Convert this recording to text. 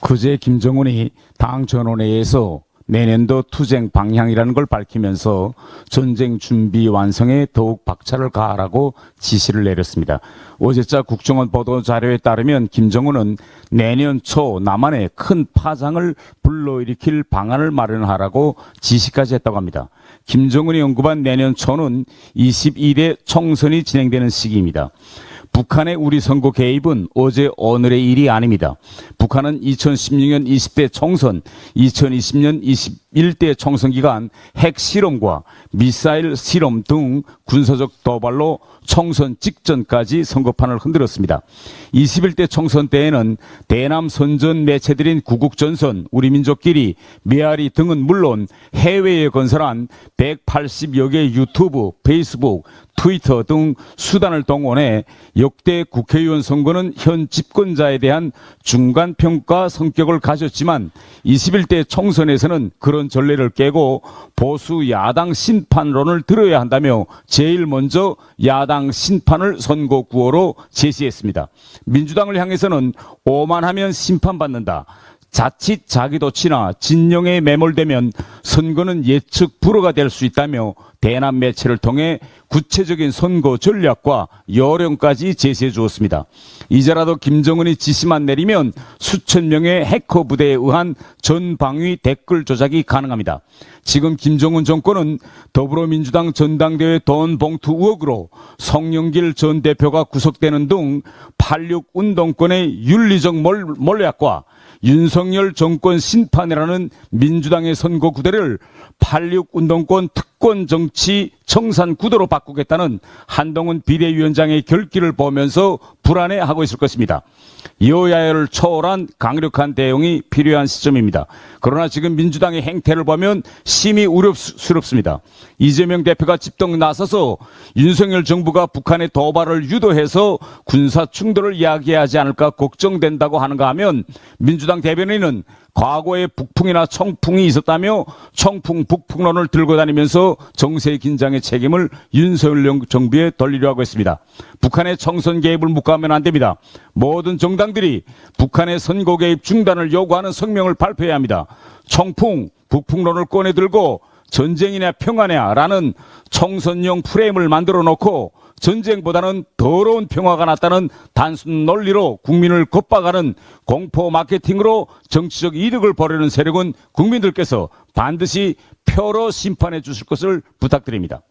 그제 김정은이 당 전원회의에서 내년도 투쟁 방향이라는 걸 밝히면서 전쟁 준비 완성에 더욱 박차를 가하라고 지시를 내렸습니다. 어제자 국정원 보도 자료에 따르면 김정은은 내년 초 남한에 큰 파장을 불러일으킬 방안을 마련하라고 지시까지 했다고 합니다. 김정은이 언급한 내년 초는 22대 총선이 진행되는 시기입니다. 북한의 우리 선거 개입은 어제 오늘의 일이 아닙니다. 북한은 2016년 20대 총선, 2020년 21대 총선 기간 핵 실험과 미사일 실험 등 군사적 도발로 총선 직전까지 선거판을 흔들었습니다. 21대 총선 때에는 대남 선전 매체들인 구국 전선, 우리 민족끼리, 메아리 등은 물론 해외에 건설한 180여 개 유튜브, 페이스북, 트위터 등 수단을 동원해 역대 국회의원 선거는 현 집권자에 대한 중간 평가 성격을 가졌지만 21대 총선에서는 그런 전례를 깨고 보수 야당 심판론을 들어야 한다며 제일 먼저 야당 심판을 선거 구호로 제시했습니다. 민주당을 향해서는 오만하면 심판받는다. 자칫 자기도치나 진영에 매몰되면 선거는 예측 불허가 될 수 있다며 대남 매체를 통해 구체적인 선거 전략과 요령까지 제시해 주었습니다. 이제라도 김정은이 지시만 내리면 수천 명의 해커 부대에 의한 전방위 댓글 조작이 가능합니다. 지금 김정은 정권은 더불어민주당 전당대회 돈 봉투 의혹으로 송영길 전 대표가 구속되는 등 86 운동권의 윤리적 몰- 몰약과 윤석열 정권 심판이라는 민주당의 선거 구대를 86 운동권 특권 정치 청산 구도로 바꾸겠다는 한동훈 비대위원장의 결기를 보면서 불안해하고 있을 것입니다. 여야를 초월한 강력한 대응이 필요한 시점입니다. 그러나 지금 민주당의 행태를 보면 심히 우려스럽습니다. 이재명 대표가 집동 나서서 윤석열 정부가 북한의 도발을 유도해서 군사 충돌을 이야기하지 않을까 걱정된다고 하는가 하면 민주당 대변인은 과거에 북풍이나 청풍이 있었다며 청풍 북풍론을 들고 다니면서 정세 긴장 의 책임을 윤석열 정부에 돌리려 하고 있습니다. 북한의 총선 개입을 묵과하면 안 됩니다. 모든 정당들이 북한의 선거 개입 중단을 요구하는 성명을 발표해야 합니다. 청풍 북풍론을 꺼내 들고 전쟁이냐 평화냐 라는 총선용 프레임을 만들어 놓고 전쟁보다는 더러운 평화가 낫다는 단순 논리로 국민을 겁박하는 공포 마케팅으로 정치적 이득을 벌이는 세력은 국민들께서 반드시 표로 심판해 주실 것을 부탁드립니다.